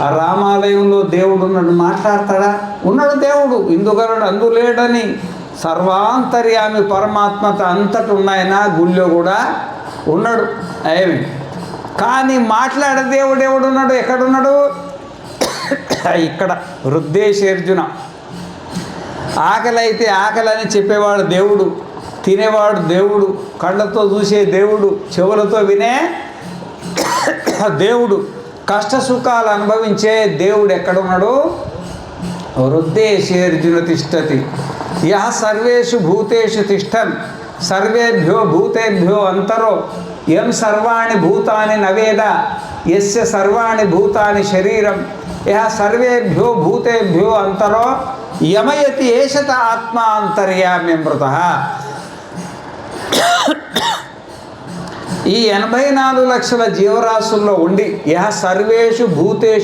ఆ రామాలయంలో దేవుడు ఉన్నాడు మాట్లాడతాడా? ఉన్నాడు దేవుడు ఇందుకరుడు అందులేడని సర్వాంతర్యామి పరమాత్మత అంతటి ఉన్నాయన? గుళ్ళో కూడా ఉన్నాడు. ఏమి? కానీ మాట్లాడే దేవుడు ఎవడు ఉన్నాడు ఎక్కడున్నాడు? ఇక్కడ వృద్ధేశర్జున. ఆకలి అయితే ఆకలి అని చెప్పేవాడు దేవుడు తినేవాడు దేవుడు కళ్ళతో చూసే దేవుడు చెవులతో వినే దేవుడు. కష్ట సుఖాలు అనుభవించే దేవుడు ఎక్కడున్నాడు? వృద్ధేశేర్జున తిష్టతి. యహ సర్వేషు భూతేషు తిష్టన్. సర్వేభ్యో భూతేభ్యో అంతరో. ఎం సర్వాణి భూతాని నవేద. ఎస్య సర్వాణి భూతాని శరీరం. యహ సర్వేభ్యో భూతేభ్యో అంతరో. యమయతి ఏషత ఆత్మా అంతర్యామ్యమృత ఈ ఎనభై నాలుగు లక్షల జీవరాశుల్లో ఉండి యహ సర్వేషు భూతేషు